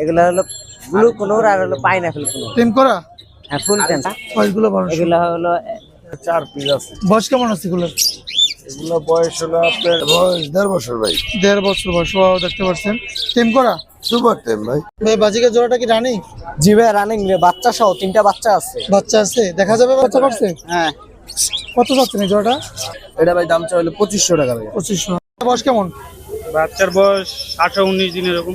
এগুলো হলো ব্লু কোনোর আর হলো পাইনাপেল কোনোর টেম করা? হ্যাঁ ফুল বয়সগুলো বারোশো। এগুলো হলো চার পিস আছে। বয়স কেমন আছে এগুলো এগুলো বয়স হলো আপনার বয়স দেড় বছর ভাই। দেড় বছর বয়স ও দেখতে পাচ্ছেন। টেম করা? সুপার টেম ভাই। ভাই বাজিকের জোড়াটা কি রানিং জি ভাই রানিং রে বাচ্চা সহ তিনটা বাচ্চা আছে। বাচ্চা আছে দেখা যাবে বাচ্চা করছে হ্যাঁ। কত যাচ্ছেন এই জোড়াটা? এটা ভাই দাম চাইলে পঁচিশশো টাকা ভাই। পঁচিশশো। বয়স কেমন? বাচ্চার বয়স আঠারো উনিশ দিন এরকম।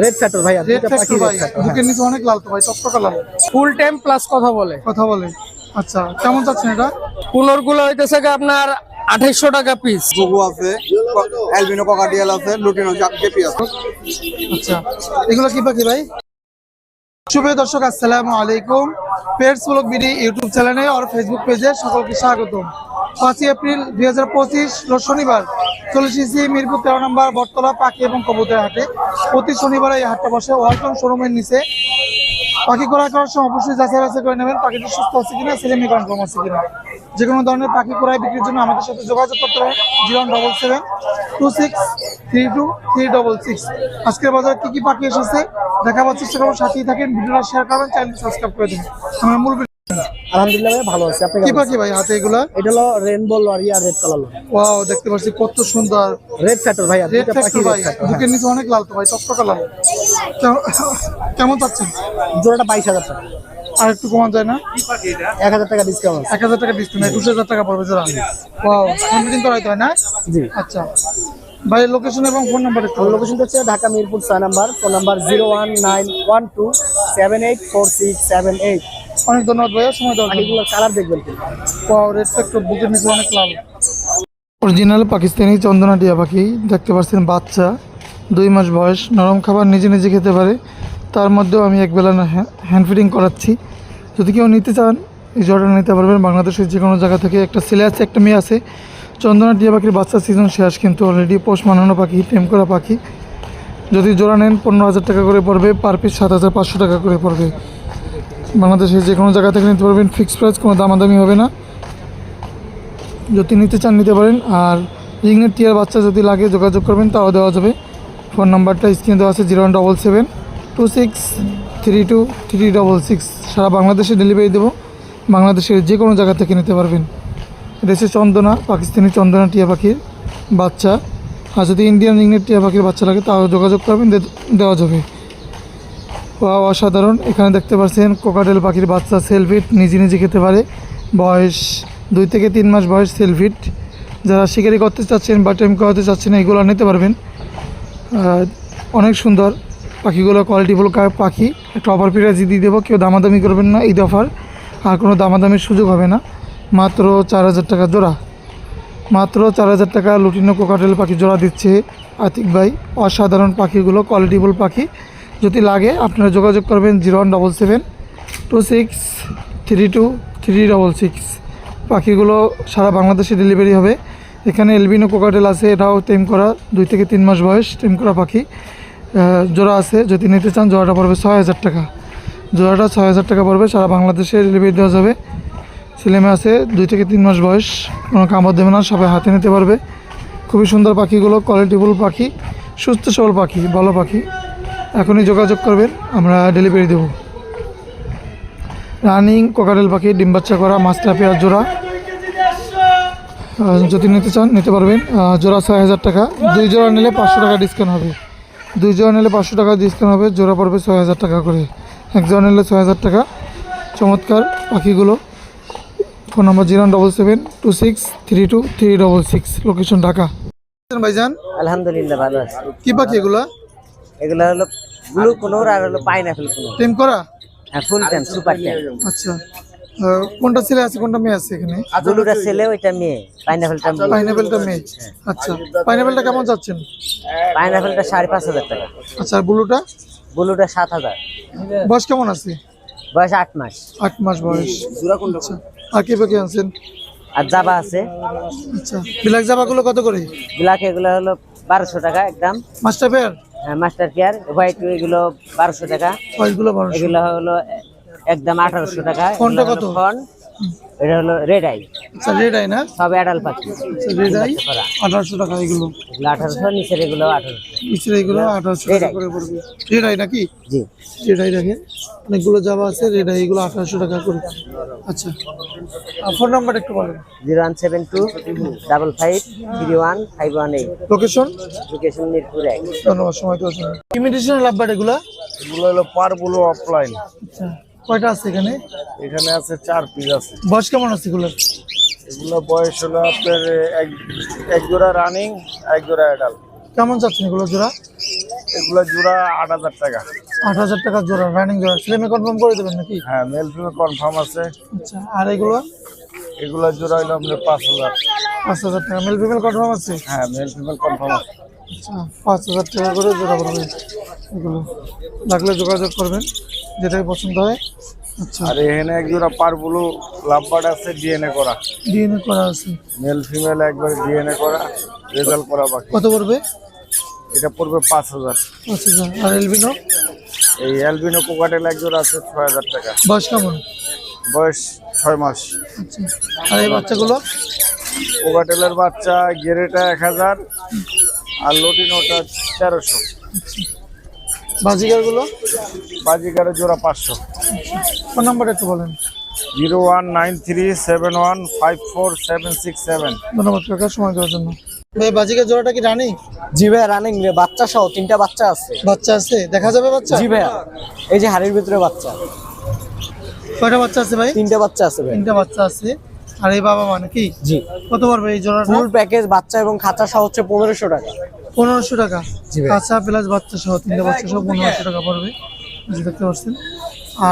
রেড ফ্যাটর ভাই রেড ফ্যাক্টর ভাই বুকের নিচে অনেক লাল তো ভাই টকটকা লাল ফুল টাইম প্লাস কথা বলে। কথা বলে। আচ্ছা কেমন যাচ্ছেন এটা? কুলোরগুলো হইতেছে আপনার আঠাইশশো টাকা পিস গুগু আছে অ্যালবিনো ককাডিয়াল আছে লুটিনো জেপি আছে। আচ্ছা এগুলো কি পাখি ভাই? শুভ দর্শক আসসালামু আলাইকুম। পেটস ব্লগ বিডি ইউটিউব চ্যানেলে আর ফেসবুক পেজে সকলকে স্বাগতম। পাঁচই এপ্রিল দুই হাজার পঁচিশ শনিবার চলে এসেছি মিরপুর তেরো নম্বর বটতলা পাখি এবং কবুতর হাটে। প্রতি শনিবার এই হাটটা বসে ওয়ালটন শোরুমের নিচে। পাখি ক্রয় করার সময় অবশ্যই যাচাই বাছাই করে নেবেন, পাখিটি সুস্থ আছে কিনা সেলেমি কনফার্ম আছে কিনা। যে কোনো ধরনের পাখি ক্রয় বিক্রির জন্য আমাদের সাথে যোগাযোগ করতে পারেন, zero double seven two six three two three double six. আজকের বাজারে কি কি পাখি এসেছে, দেখাবার চেষ্টা করব, সাথেই থাকেন, ভিডিওটা শেয়ার করবেন চ্যানেল সাবস্ক্রাইব করে দিন। আমরা মূল আলহামদুলিল্লাহ ভাই ভালো আছে। আপনি কি পাখি ভাই হাতে এগুলা? এটা হলো রেনবো লরি আর রেড কালার ওয়াও দেখতে পাচ্ছি কত সুন্দর। রেড ফ্যাটর ভাই রেড ফ্যাক্টর ভাই বুকের নিচে অনেক লাল তো ভাই টকটকা লাল। কেমন- কেমন পাচ্ছেন? জোড়াটা বাইশ হাজার টাকা। আর একটু কমান যায় না? এক হাজার টাকা ডিসকাউন্ট এক হাজার টাকা ডিসকাউন্ট একুশ হাজার টাকা পড়বে জোড়া। ওয়াও কনফিডিং করাইতে হয় না? জি। আচ্ছা। ভাই লোকেশন এবং ফোন নাম্বার লোকেশনটা হচ্ছে ঢাকা মিরপুর ছয় number phone number zero one nine one two seven eight four six seven eight অনেক ধন্যবাদ ভাইয়া সময় দেওয়ার পাখিগুলোর কালার দেখবেন। রেড বুকের নিচে অনেক লাল অরিজিনাল পাকিস্তানি চন্দনা টিয়া পাখি দেখতে পাচ্ছেন বাচ্চা দুই মাস বয়স নরম খাবার নিজে নিজে খেতে পারে। তার মধ্যেও আমি একবেলা না হ্যান্ড ফিডিং করাচ্ছি। যদি কেউ নিতে চান এই জলটা নিতে পারবেন। বাংলাদেশের যে কোনো জায়গা থেকে একটা ছেলে আছে একটা মেয়ে আছে। চন্দনা টিয়া পাখির বাচ্চা সিজন শেষ কিন্তু অলরেডি পোষ মানানো পাখি প্রেম করা পাখি। যদি জোড়া নেন পনেরো হাজার টাকা করে পড়বে পার পিস সাত হাজার পাঁচশো টাকা করে পড়বে। বাংলাদেশের যে কোনো জায়গা থেকে নিতে পারবেন ফিক্সড প্রাইস কোনো দামাদামি হবে না। যদি নিতে চান, নিতে পারেন। আর রিংয়ের টিয়ার বাচ্চা যদি লাগে, যোগাযোগ করবেন, তাও দেওয়া যাবে। ফোন নাম্বারটা স্ক্রিনে দেওয়া আছে, zero one double seven two six three two three double six. সারা বাংলাদেশে ডেলিভারি দেবো। বাংলাদেশের যে কোনো জায়গা থেকে নিতে পারবেন। দেশে চন্দনা, পাকিস্তানি চন্দনা টিয়া পাখির বাচ্চা। আর যদি ইন্ডিয়ান রিংয়ের টিয়া পাখির বাচ্চা লাগে, তাও যোগাযোগ করবেন দেওয়া যাবে। অসাধারণ। এখানে দেখতে পাচ্ছেন কোকাটেল পাখির বাচ্চা সেলফিট নিজে নিজে খেতে পারে। বয়স দুই থেকে তিন মাস বয়স সেলফিট যারা শিকারি করতে চাচ্ছেন বা টেম করাতে চাচ্ছেন, এগুলো নিতে পারবেন। অনেক সুন্দর পাখিগুলো কোয়ালিটিফুল পাখি। একটা অফার প্রাইজ দিয়ে দেবো, কেউ দামাদামি করবেন না ঈদ অফার আর কোনো দামাদামির সুযোগ হবে না। মাত্র চার হাজার টাকা জোড়া। মাত্র চার হাজার টাকা লুটিনো কোকাটেল পাখি জোড়া দিচ্ছে আতিক ভাই। অসাধারণ পাখিগুলো কোয়ালিটিফুল পাখি। যদি লাগে, আপনারা যোগাযোগ করবেন zero one double seven two six three two three double six. পাখিগুলো সারা বাংলাদেশে ডেলিভারি হবে। এখানে এলবিনো, কোকাটেল আছে, এটাও টেম করা, দুই থেকে তিন মাস বয়স টেম করা পাখি। জোড়া আছে, যদি নিতে চান, জোড়াটা পড়বে ছয় হাজার টাকা। জোড়াটা ছয় হাজার টাকা পড়বে, সারা বাংলাদেশে ডেলিভারি দেওয়া যাবে। ছেলেমে আছে, দুই থেকে তিন মাস বয়স, কোনো কামড় দেবে না, সবাই হাতে নিতে পারবে। খুবই সুন্দর পাখিগুলো কোয়ালিটিফুল পাখি, সুস্থ সবল পাখি, ভালো পাখি। এখনই যোগাযোগ করবেন আমরা ডেলিভারি দেব। রানিং কোকারেল পাখি ডিম বাচ্চা করা মাস্টার পেয়ার জোড়া। যদি নিতে চান নিতে পারবেন। জোড়া ছয় হাজার টাকা। দুই জোড়া নিলে পাঁচশো টাকা ডিসকাউন্ট হবে। দুই জোড়া নিলে পাঁচশো টাকা ডিসকাউন্ট হবে। জোড়া পড়বে ছয় হাজার টাকা করে। এক জোড়া নিলে ছয় হাজার টাকা। চমৎকার পাখিগুলো। Phone number zero double seven two six three two three double six. Location Dhaka. ভাইজান আলহামদুলিল্লাহ ভালো আছে। কি পাখি এগুলা? এগুলো হলো ব্লু কোনোর আর হলো পাইনাপেল কোনোর টেম করা? হ্যাঁ ফুল টেন সুপার টেন আচ্ছা। কোনটা ছেলে আছে কোনটা মেয়ে আছে এখানে? ব্লুটা ছেলে ওইটা মেয়ে। পাইনাপেলটা মেয়ে। পাইনাপেলটা মেয়ে। আচ্ছা। পাইনাপেলটা কেমন যাচ্ছেন? পাইনাপেলটা সাড়ে পাঁচ হাজার টাকা। আচ্ছা ব্লুটা? ব্লুটা সাত হাজার। বয়স কেমন আছে? বয়স আট মাস। আট মাস বয়স। আচ্ছা। আর কি পাখি আনছেন? আর জাবা আছে। আচ্ছা। বিলাক জামাগুলো কত করে? ব্ল্যাক এগুলো হলো বারোশো টাকা একদম। Master pair? Master care white এগুলো বারোশো টাকা। এগুলো হলো একদম আঠারোশো টাকা। ফোনটা কত? ফোন এটা হলো রেড আই আচ্ছা রেড আই না? সব অ্যাডাল পাখি। রেড আই করা। আঠারোশো টাকা এগুলো। এগুলো আঠারোশো নিচের এগুলো আঠারোশো। নিচের এগুলো আঠারোশো red টাকা করে পড়বে। রেড আই নাকি? জি। রেড আই দেখেন অনেকগুলো জাবা আছে রেড আই এগুলো আঠারোশো টাকা করে। আচ্ছা। ফোন নাম্বার একটু বলেন। Zero one seven two double five three one five one eight. Location location Mirpur এক। ধন্যবাদ সময় দেওয়ার জন্য। ইমিটেশনের লাভবার এগুলা? এগুলো হলো পারগুলো অফলাইন আচ্ছা। কয়টা আছে এখানে? এখানে আছে চার পিস আছে। বয়স কেমন আছে এগুলোর? এগুলো বয়স হলো আপনার এক এক জোড়া রানিং এক জোড়া অ্যাডাল কেমন যাচ্ছেন এগুলো জোড়া? এগুলো জোড়া আট হাজার টাকা। আট হাজার টাকা জোড়া রানিং জোড়া। ফ্লেমে কনফার্ম করে দেবেন নাকি? হ্যাঁ মেল ফিমেল কনফার্ম আছে। আচ্ছা আর এগুলো? এগুলো জোড়া হলো আপনার পাঁচ হাজার। পাঁচ হাজার টাকা। মেল ফিমেল কনফার্ম আছে? হ্যাঁ মেল ফিমেল কনফার্ম আছে। পাঁচ হাজার টাকা করে জোড়া পড়বে এগুলো লাগলে যোগাযোগ করবেন যেটাই পছন্দ হয়। আচ্ছা। আর এখানে এক জোড়া পারগুলো লাভবার্ড আছে ডিএনএ করা। ডিএনএ করা আছে। মেল ফিমেল একবার ডিএনএ করা রেজাল্ট করা বাকি। কত পড়বে? এটা পড়বে পাঁচ হাজার। পাঁচ হাজার। আর এলবিনো এই অ্যালবিনো কোকাটেল এক জোড়া আছে ছয় হাজার টাকা। বয়স কেমন? বয়স ছয় মাস। আচ্ছা। আর এই বাচ্চাগুলো? কোকাটেলের বাচ্চা গেরেটা এক হাজার। আর লটিনোটা তেরোশো। বাজিগারগুলো? বাজিকারের জোড়া পাঁচশো। ফোন নাম্বার একটু বলেন। Zero one nine three seven one five four seven six seven. ধন্যবাদ কাকা সময় দেওয়ার জন্য। ভাই বাজিকার জোড়াটা কি রানি? জি ভাইয়া রানিং বাচ্চা সহ তিনটা বাচ্চা আছে। বাচ্চা আছে? দেখা যাবে বাচ্চা? জি ভাইয়া এই যে হাড়ির ভিতরে বাচ্চা। কয়টা বাচ্চা আছে ভাই? তিনটা বাচ্চা আছে ভাই। তিনটা বাচ্চা আছে। আর এই বাবা মানে কি? জি। কত পড়বে এই জোড়াটা? ফুল প্যাকেজ বাচ্চা এবং খাঁচা সহ হচ্ছে পনেরোশো টাকা। পনেরোশো টাকা? জি ভাই। প্লাস বাচ্চা সহ তিনটা বাচ্চা সহ পনেরোশো টাকা পড়বে। দেখতে পাচ্ছেন।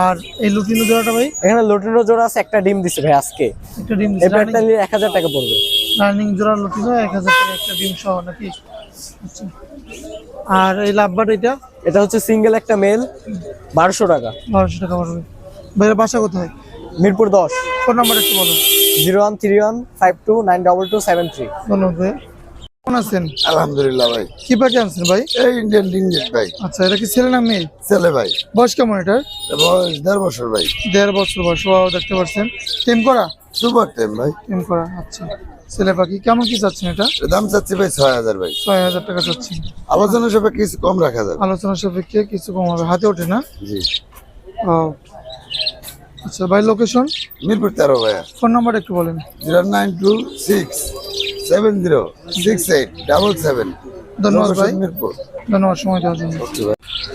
আর এই লুটিনো জোড়াটা ভাই? এখানে লোটিনো জোড়া আছে একটা ডিম দিছে ভাই আজকে। একটা ডিম এই প্যাকটা নিলে এক হাজার টাকা পড়বে। রানিং জোড়া লুটিনো এক হাজার টাকা একটা ডিম সহ নাকি? আচ্ছা। আর এই লাভবার এটা? এটা হচ্ছে সিঙ্গেল একটা মেল বারোশো টাকা। বারোশো টাকা পড়বে। ভাইয়ের বাসা কোথায়? মিরপুর দশ। ফোন নাম্বার একটু বলো। Zero one three one five two nine double two seven three. ধন্যবাদ। কেমন আছেন? আলহামদুলিল্লাহ ভাই। কি পাখি আনছেন ভাই? এই ইন্ডিয়ান ভাই। আচ্ছা এটা কি ছেলে না মেয়ে? ছেলে ভাই। বয়স কেমন এটার? বয়স দেড় বছর ভাই। দেড় বছর বয়স দেখতে পাচ্ছেন। টেম করা? সুপার ভাই। টেম করা আচ্ছা। ছেলে পাখি কেমন কি চাচ্ছেন এটা? দাম চাচ্ছি ভাই ছয় হাজার ভাই। ছয় হাজার টাকা চাচ্ছেন। আলোচনা সবাই কিছু কম রাখা যাবে। আলোচনা সাপেক্ষে কিছু কম হবে? হাতে ওঠে না? জি। ও আচ্ছা ভাই লোকেশন মিরপুর তেরো ভাইয়া। ফোন নাম্বার একটু বলেন। Zero nine two six seven zero six eight double seven. ধন্যবাদ ভাই। মিরপুর। ধন্যবাদ সময় দেওয়ার জন্য।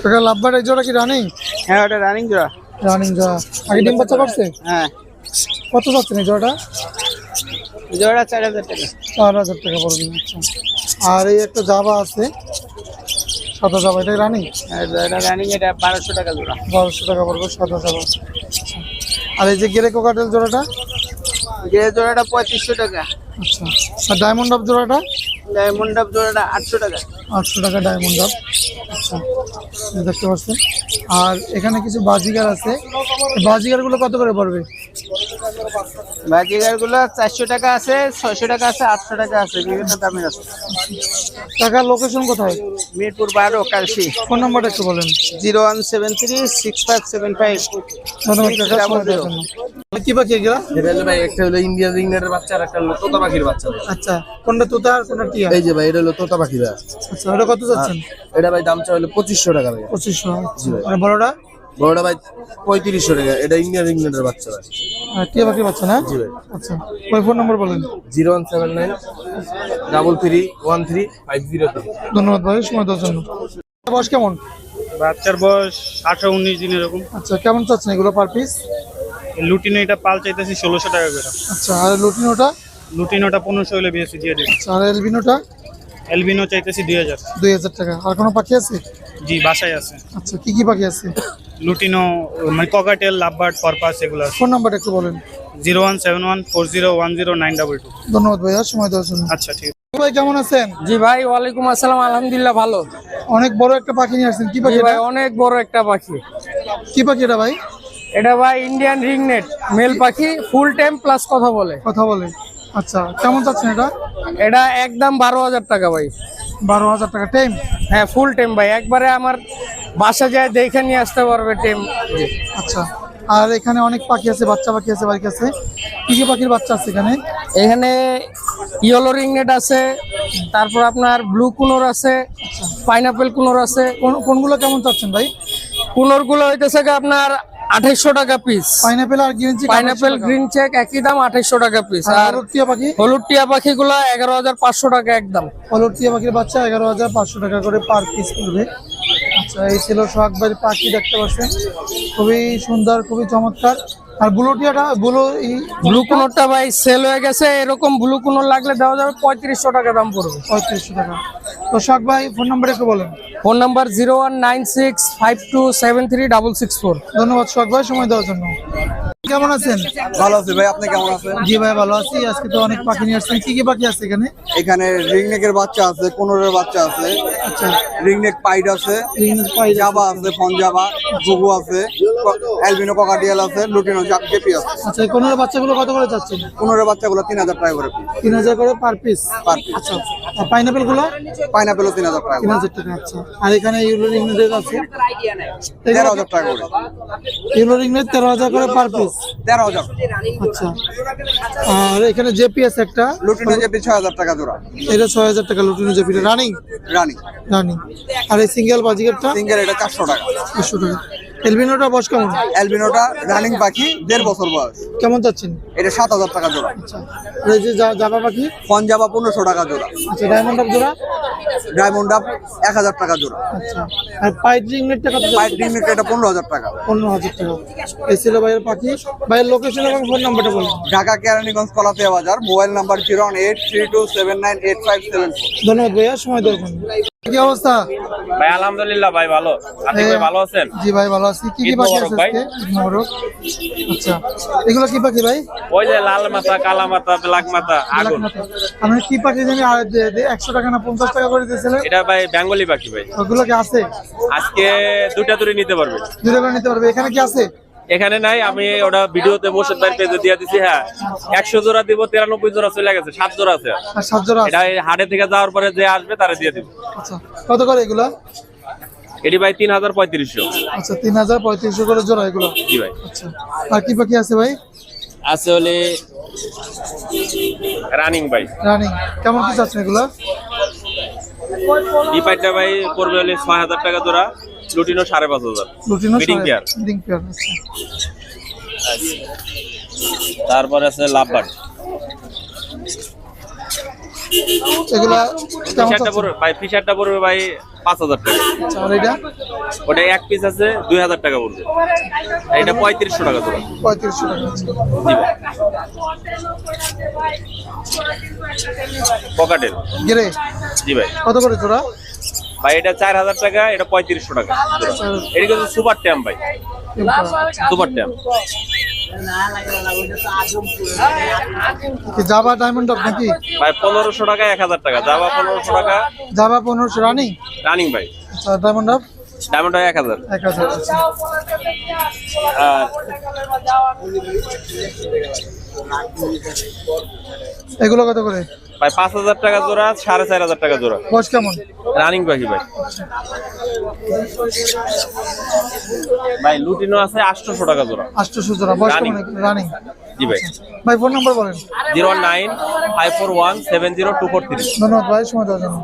কাকা লাভবার এই জোড়া কি রানিং হ্যাঁ ওটা রানিং জোড়া। রানিং জোড়া। আগে ডিম বাচ্চা করছে হ্যাঁ। কত যাচ্ছেন এই জোড়াটা? জোড়া চার হাজার টাকা। চার হাজার টাকা পড়বে আচ্ছা। আর এই একটা জাবা আছে সাদা জাবা এটা রানিং এটা রানিং এটা বারোশো টাকা জোড়া। বারোশো টাকা পড়বে সাদা জাবা। আর এই যে গেরে কোকাটেল জোড়াটা? যে জোড়াটা পঁয়ত্রিশশো টাকা। আচ্ছা আর ডায়মন্ড আপ জোড়াটা? ডায়মন্ড আপ জোড়াটা আটশো টাকা। আটশো টাকা ডায়মন্ড আপ আচ্ছা দেখতে পাচ্ছেন। আর এখানে কিছু বাজিগার আছে। বাজিগারগুলো কত করে পড়বে? বাজিগারগুলো চারশো টাকা আছে ছয়শো টাকা আছে আটশো টাকা আছে বিভিন্ন দামের আছে। টাকার লোকেশন কোথায়? মিরপুর বারো কালসি ফোন নাম্বারটা একটু বলেন। Zero one seven three six five seven five. ধন্যবাদ কি পাখি এগুলা? ভাই একটা হলো ইন্ডিয়ান রিংনেটের বাচ্চা আর একটা হলো তোতা পাখির বাচ্চা। আচ্ছা কোনটা তোতা আর কোনটা টিয়া? এই যে ভাই এটা হলো তোতা পাখি ভাই আচ্ছা ওটা কত যাচ্ছেন? এটা ভাই দাম চা হলো পঁচিশশো টাকা ভাই। পঁচিশশো। আর বড়টা? বড়টা ভাই পঁয়ত্রিশশো টাকা। এটা ইন্ডিয়ান রিংনেটের বাচ্চা ভাই। টিয়া পাখির বাচ্চা না? জি ভাই। আচ্ছা ওই ফোন নম্বর বলেন? Zero one seven nine double three one three five zero three ধন্যবাদ ভাই সময় দেওয়ার জন্য। বয়স কেমন? বাচ্চার বয়স আঠারো উনিশ দিন এরকম। আচ্ছা কেমন চাচ্ছেন এগুলো পার পিস লুটিনো এটা পাল চাইতেছি ষোলোশো টাকা করে। আচ্ছা আর লুটিনোটা? লুটিনোটা পনেরোশো হলে বিএসসি দিয়ে দেবে। আচ্ছা আর এলবিনোটা? এলবিনো চাইতেছি দুই হাজার। দুই হাজার টাকা। আর কোনো পাখি আছে? জি বাসায় আছে। আচ্ছা কি কি পাখি আছে? লুটিনো মানে ককাটেল লাভবার্ড পারপাস এগুলো ফোন নাম্বারটা একটু বলেন। Zero one seven one four zero one zero nine double two. ধন্যবাদ ভাইয়া সময় দেওয়ার জন্য। আচ্ছা ঠিক আছে। ভাই কেমন আছেন? জি ভাই ওয়ালাইকুম আসসালাম আলহামদুলিল্লাহ ভালো। অনেক বড় একটা পাখি নিয়ে আসছেন। কি পাখি ভাই অনেক বড় একটা পাখি। কি পাখি এটা ভাই? এটা ভাই ইন্ডিয়ান রিংনেট মেল পাখি ফুল টাইম প্লাস কথা বলে। কথা বলে। আচ্ছা কেমন চাচ্ছেন এটা? এটা একদম বারো হাজার টাকা ভাই। বারো হাজার টাকা টাইম হ্যাঁ ফুল টাইম ভাই। একবারে আমার বাসা যায় দেখে নিয়ে আসতে পারবে টেম। আচ্ছা আর এখানে অনেক পাখি আছে বাচ্চা পাখি আছে বাড়ির কাছে কি কি পাখির বাচ্চা আছে এখানে? এখানে ইয়েলো রিংনেট আছে তারপর আপনার ব্লু কুনোর আছে পাইনাপেল কুনোর আছে। কোন- কোনগুলো কেমন চাচ্ছেন ভাই? কুনোরগুলো হইতেছে আপনার আঠাইশশো টাকা পিস পাইনাপেল আর green cheek pineapple green cheek একই দাম আঠাইশশো টাকা পিস আর টিয়া পাখি? হলুদ টিয়া পাখিগুলো এগারো হাজার পাঁচশো টাকা একদম। হলুদ টিয়া পাখির বাচ্চা এগারো হাজার পাঁচশো টাকা করে পার পিস পড়বে আচ্ছা এই ছিল সোহাগ পাখি দেখতে পাচ্ছেন। খুবই সুন্দর খুবই চমৎকার। আর ব্লু টিয়াটা ব্লু ব্লু কুনোরটা ভাই সেল হয়ে গেছে। এরকম ব্লু কুনোর লাগলে দেওয়া যাবে পঁয়ত্রিশশো টাকা দাম পড়বে। পঁয়ত্রিশশো টাকা। তো সোহাগ ভাই ফোন নাম্বার একটু বলেন। Phone number zero one nine six five two seven three double six four. ধন্যবাদ সোহাগ ভাই সময় দেওয়ার জন্য। কেমন আছেন? ভালো আছি ভাই আপনি কেমন আছেন? জি ভাই ভালো আছি। আজকে তো অনেক পাখি নিয়ে আসছেন। কি কি পাখি আছে এখানে? এখানে রিংনেকের বাচ্চা আছে কোনোরের বাচ্চা আছে। আচ্ছা। রিংনেক পাইড আছে জাবা আছে পঞ্জাবা গুগু আছে অ্যালবিনো ককাটিয়াল আছে লুটিনো জাপ কেপি আছে। আচ্ছা কোন বাচ্চাগুলো কত করে চাচ্ছেন কোনোরের বাচ্চাগুলো তিন হাজার টাকা করে তিন হাজার করে পার পিস পার পিস আচ্ছা পাইনাপেলগুলো পাইনাপেলও তিন হাজার টাকা তিন হাজার টাকা আচ্ছা। আর এখানে ইউরো রিংনেট আছে? তেরো হাজার টাকা করে। ইউরো রিংনেট তেরো হাজার করে পার পিস তেরো হাজার। আচ্ছা। আর এখানে জেপিএস একটা। লুটিনো জেপি ছয় হাজার টাকা জোড়া। এটা ছয় হাজার টাকা লুটিনো জেপি। রানিং রানি রানিং আর এই সিঙ্গেল বাজিকারটা? সিঙ্গেল এটা চারশো টাকা। পাঁচশো টাকা। এলবিনোটা বস কেমন? অ্যালবিনোটা রানিং পাখি দেড় বছর বয়স। কেমন চাচ্ছেন? এটা সাত হাজার টাকা জোড়া। আচ্ছা। এই যে জাবা পাখি? পঞ্জাবা পনেরোশো টাকা জোড়া। আচ্ছা ডায়মন্ড জোড়া? ডায়মন্ড আপ এক হাজার টাকা জোড়া। আচ্ছা। আর পাইট রিংনেটটা কত পাইট রিংনেক এটা পনেরো হাজার টাকা। পনেরো হাজার টাকা। এই ছিল ভাইয়ের পাখি? ভাইয়ের লোকেশন এবং ফোন নাম্বারটা বলুন। ঢাকা কেরানীগঞ্জ কলাতিয়া বাজার mobile number zero eight three two seven nine eight five seven ধন্যবাদ ভাইয়া সময় দেওয়ার কি অবস্থা? ভাই আলহামদুলিল্লাহ ভাই ভালো। আপনি ভাই ভালো আছেন? জি ভাই ভালো আছি। কি কি পাখি আছে ভাই। আচ্ছা এগুলো কি পাখি ভাই? ওই যে লাল মাথা কালা মাথা ব্ল্যাক মাথা আগুন। আপনি কি পাখি জানি আর দে- দে- একশো টাকা না পঞ্চাশ টাকা করে দিয়েছিলেন এটা ভাই বেঙ্গলি পাখি ভাই। ওগুলো কি আছে? আজকে দুটা তুরি নিতে পারবে। দুটো করে নিতে পারবে। এখানে কি আছে? এখানে নাই আমি ওটা ভিডিওতে মোর্শেদ ভাই পেজে দিয়ে দিছি হ্যাঁ একশো জোড়া দিব তিরানব্বই জোড়া চলে গেছে সাত জোড়া আছে। সাত জোড়া এটা হাটে থেকে যাওয়ার পরে যে আসবে তারা দিয়ে দিব। আচ্ছা কত করে এগুলো? এটি ভাই তিন হাজার পঁয়ত্রিশশো। আচ্ছা তিন হাজার পঁয়ত্রিশশো করে জোড়া এগুলো? জি ভাই। আচ্ছা আর কি পাখি আছে ভাই? আছে হলে রানিং ভাই। রানিং কেমন কি চাচ্ছেন এগুলো? এই পাইটটা ভাই পড়বে হলে ছয় হাজার টাকা জোড়া। লুটিনো সাড়ে পাঁচ হাজার। লুটিনো পেয়ার আচ্ছা। তারপরে আছে লাভবার্ড। এগুলা ফিশারটা পড়বে ভাই ফিশারটা পড়বে ভাই পাঁচ হাজার টাকা। আচ্ছা আর এটা? ওটা এক পিস আছে দুই হাজার টাকা পড়বে। এটা পঁয়ত্রিশশো টাকা জোড়া পঁয়ত্রিশশো টাকা আচ্ছা। জি ভাই। পকাটেল গেরে জি ভাই। কত করে জোড়া ভাই এটা চার হাজার টাকা এটা পঁয়ত্রিশশো টাকা। এটা কিন্তু সুপার ট্যাম ভাই। Super tame. কি ডায়মন্ড নাকি? ভাই পনেরোশো টাকা এক হাজার টাকা। যাওয়া পনেরোশো টাকা। জাবা পনেরোশো রানিং রানিং ভাই। ডায়মন্ড ডায়মন্ড এক হাজার এক হাজার আর এগুলো কত করে? ভাই পাঁচ হাজার টাকা জোড়া সাড়ে চার হাজার টাকা জোড়া। বয়স কেমন? রানিং পাখি ভাই। ভাই লুটিনো আছে আটশোশো টাকা জোড়া। আটশোশো জোড়া বয়স. রানিং। জি ভাই। ভাই ফোন নাম্বার বলেন। Zero nine five four one seven zero two four three. ধন্যবাদ ভাই সময় দেওয়ার জন্য।